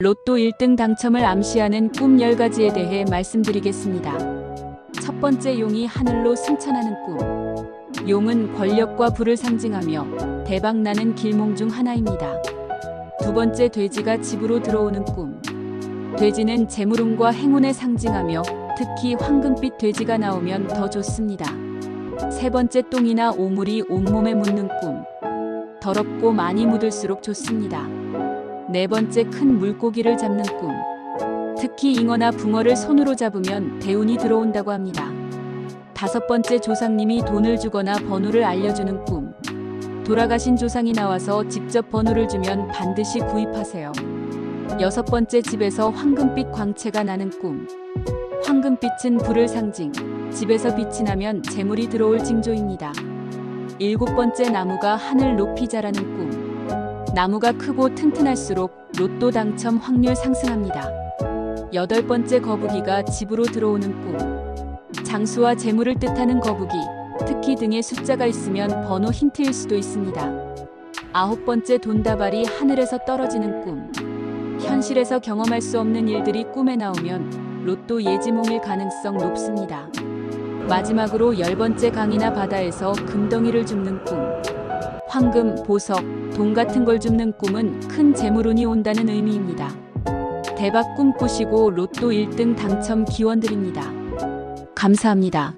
로또 1등 당첨을 암시하는 꿈 10가지에 대해 말씀드리겠습니다. 첫 번째 용이 하늘로 승천하는 꿈. 용은 권력과 부를 상징하며 대박나는 길몽 중 하나입니다. 두 번째 돼지가 집으로 들어오는 꿈. 돼지는 재물운과 행운을 상징하며 특히 황금빛 돼지가 나오면 더 좋습니다. 세 번째 똥이나 오물이 온몸에 묻는 꿈. 더럽고 많이 묻을수록 좋습니다. 네 번째 큰 물고기를 잡는 꿈. 특히 잉어나 붕어를 손으로 잡으면 대운이 들어온다고 합니다. 다섯 번째 조상님이 돈을 주거나 번호를 알려주는 꿈. 돌아가신 조상이 나와서 직접 번호를 주면 반드시 구입하세요. 여섯 번째 집에서 황금빛 광채가 나는 꿈. 황금빛은 불을 상징. 집에서 빛이 나면 재물이 들어올 징조입니다. 일곱 번째 나무가 하늘 높이 자라는 꿈. 나무가 크고 튼튼할수록 로또 당첨 확률 상승합니다. 여덟 번째 거북이가 집으로 들어오는 꿈. 장수와 재물을 뜻하는 거북이, 특히 등에 숫자가 있으면 번호 힌트일 수도 있습니다. 아홉 번째 돈다발이 하늘에서 떨어지는 꿈. 현실에서 경험할 수 없는 일들이 꿈에 나오면 로또 예지몽일 가능성 높습니다. 마지막으로 열 번째 강이나 바다에서 금덩이를 줍는 꿈. 황금, 보석, 돈 같은 걸 줍는 꿈은 큰 재물운이 온다는 의미입니다. 대박 꿈꾸시고 로또 1등 당첨 기원 드립니다. 감사합니다.